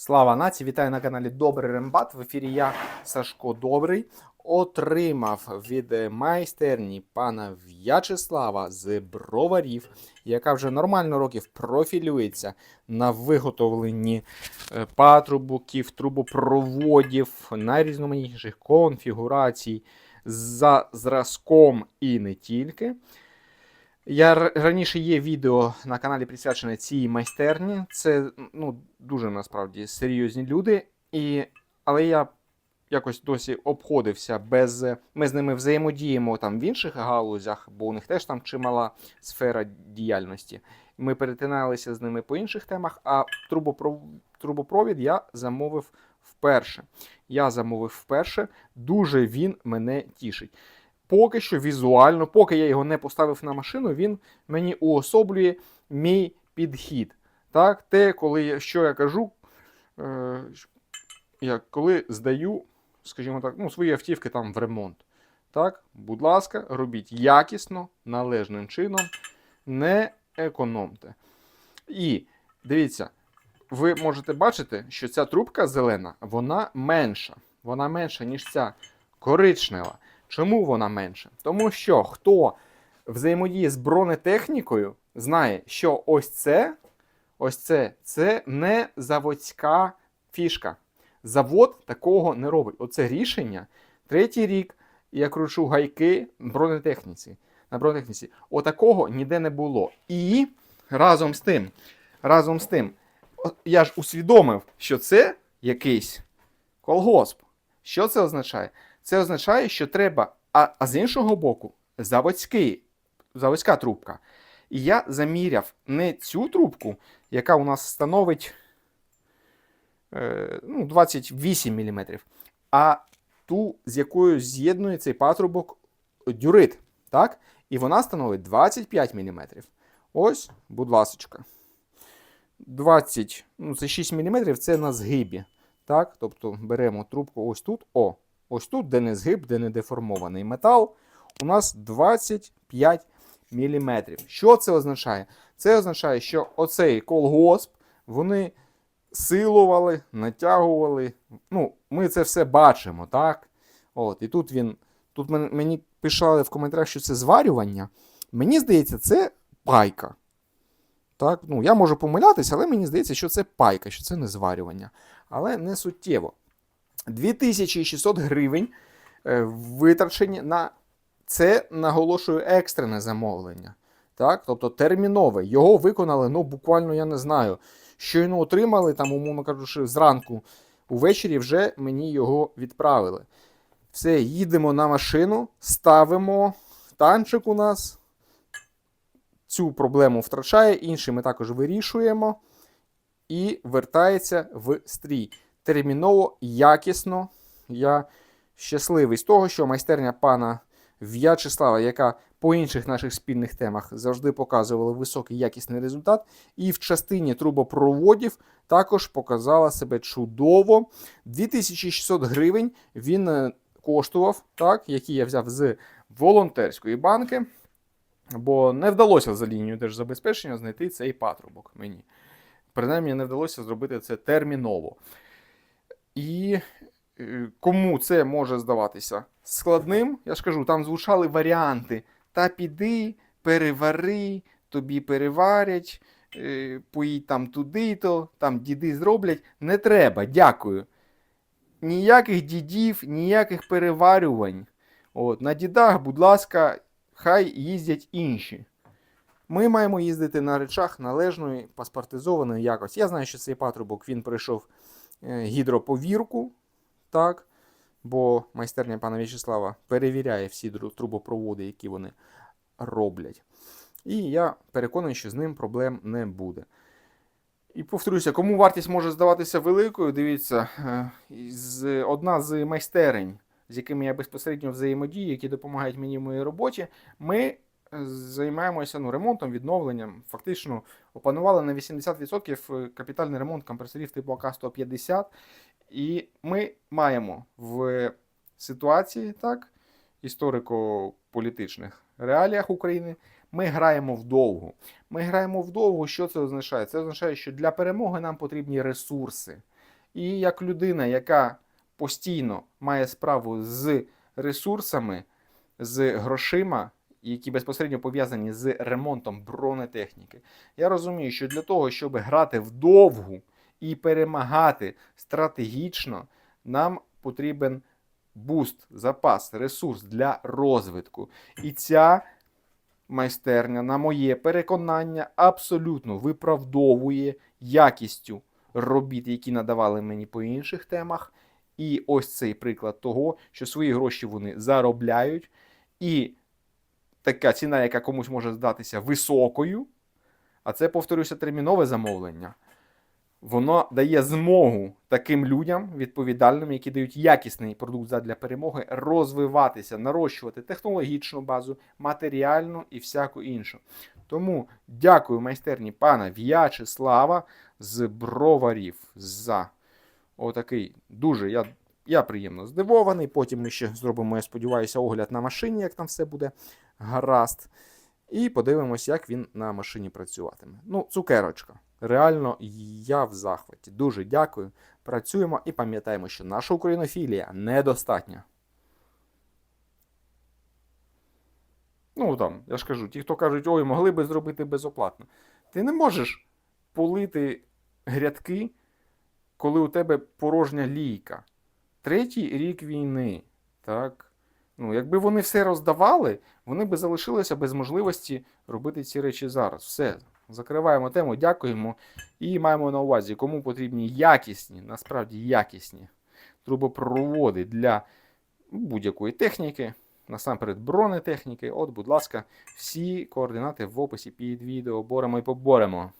Слава нації! Вітаю на каналі Добрий Рембат. В ефірі я Сашко Добрий. Отримав від майстерні пана В'ячеслава з броварів, яка вже нормально років профілюється на виготовленні е, трубопроводів, найрізноманітніших конфігурацій за зразком і не тільки. Я раніше є відео на каналі присвячене цій майстерні. Це ну, дуже насправді серйозні люди. І, але я якось досі обходився без. Ми з ними взаємодіємо там в інших галузях, бо у них теж там чимала сфера діяльності. Ми перетиналися з ними по інших темах, а трубопро... трубопровід я замовив вперше. Я замовив вперше, дуже він мене тішить. Поки що візуально, поки я його не поставив на машину, він мені уособлює мій підхід. Так, те, коли я, що я кажу, е, я коли здаю, скажімо так, ну, свої автівки там в ремонт. Так, будь ласка, робіть якісно, належним чином, не економте. І дивіться, ви можете бачити, що ця трубка зелена, вона менша. Вона менша, ніж ця коричнева. Чому вона менша? Тому що хто взаємодіє з бронетехнікою, знає, що ось це, ось це, це не заводська фішка. Завод такого не робить. Оце рішення. Третій рік я кручу гайки бронетехніці. На бронетехніці. Отакого ніде не було. І разом з тим, разом з тим, я ж усвідомив, що це якийсь колгосп. Що це означає? Це означає, що треба, а, а з іншого боку, заводський, заводська трубка. І я заміряв не цю трубку, яка у нас становить е, ну, 28 мм, а ту, з якою з'єднує цей патрубок дюрит. Так? І вона становить 25 мм. Ось, будь ласочка. 20, ну це 6 мм, це на згибі. Так? Тобто беремо трубку ось тут. О, ось тут, де не згиб, де не деформований метал, у нас 25 мм. Що це означає? Це означає, що оцей колгосп вони силували, натягували. Ну, ми це все бачимо, так? От, і тут він. Тут мені писали в коментарях, що це зварювання. Мені здається, це пайка. Так? Ну, я можу помилятися, але мені здається, що це пайка, що це не зварювання. Але не суттєво. 2600 гривень е, витрачені на це, наголошую, екстрене замовлення. Так? Тобто термінове. Його виконали, ну, буквально, я не знаю, щойно отримали, там, умовно кажучи, зранку, увечері вже мені його відправили. Все, їдемо на машину, ставимо. Танчик у нас цю проблему втрачає, інші ми також вирішуємо. І вертається в стрій. Терміново, якісно. Я щасливий з того, що майстерня пана В'ячеслава, яка по інших наших спільних темах завжди показувала високий якісний результат, і в частині трубопроводів також показала себе чудово. 2600 гривень він е, коштував, так, який я взяв з волонтерської банки, бо не вдалося за лінією держзабезпечення знайти цей патрубок мені. Принаймні не вдалося зробити це терміново. І е, кому це може здаватися складним, я ж кажу, там звучали варіанти. Та піди, перевари, тобі переварять, е, поїдь там туди-то, там діди зроблять. Не треба, дякую. Ніяких дідів, ніяких переварювань. От, на дідах, будь ласка, хай їздять інші. Ми маємо їздити на речах належної паспортизованої якості. Я знаю, що цей патрубок він пройшов гідроповірку, так, бо майстерня пана В'ячеслава перевіряє всі трубопроводи, які вони роблять. І я переконаний, що з ним проблем не буде. І повторюся, кому вартість може здаватися великою, дивіться, е, з, одна з майстерень, з якими я безпосередньо взаємодію, які допомагають мені в моїй роботі, ми е, займаємося ну, ремонтом, відновленням. Фактично опанували на 80% капітальний ремонт компресорів типу АК-150. І ми маємо в ситуації, так, історико-політичних реаліях України, ми граємо вдовго. Ми граємо вдовго. Що це означає? Це означає, що для перемоги нам потрібні ресурси. І як людина, яка постійно має справу з ресурсами, з грошима, які безпосередньо пов'язані з ремонтом бронетехніки, я розумію, що для того, щоб грати вдовгу і перемагати стратегічно, нам потрібен буст, запас, ресурс для розвитку. І ця майстерня, на моє переконання, абсолютно виправдовує якістю робіт, які надавали мені по інших темах. І ось цей приклад того, що свої гроші вони заробляють, і така ціна, яка комусь може здатися високою, а це, повторюся, термінове замовлення. Воно дає змогу таким людям, відповідальним, які дають якісний продукт задля перемоги, розвиватися, нарощувати технологічну базу, матеріальну і всяку іншу. Тому дякую майстерні пана В'ячеслава з броварів за отакий дуже я, я приємно здивований. Потім ми ще зробимо, я сподіваюся, огляд на машині, як там все буде гаразд. І подивимось, як він на машині працюватиме. Ну, цукерочка. Реально, я в захваті. Дуже дякую. Працюємо і пам'ятаємо, що наша українофілія недостатня. Ну там, я ж кажу, ті, хто кажуть, ой, могли би зробити безоплатно. Ти не можеш полити грядки, коли у тебе порожня лійка. Третій рік війни. Так? Ну, якби вони все роздавали, вони би залишилися без можливості робити ці речі зараз. Все. Закриваємо тему, дякуємо і маємо на увазі, кому потрібні якісні, насправді якісні трубопроводи для будь-якої техніки, насамперед бронетехніки. От, будь ласка, всі координати в описі під відео боремо і поборемо.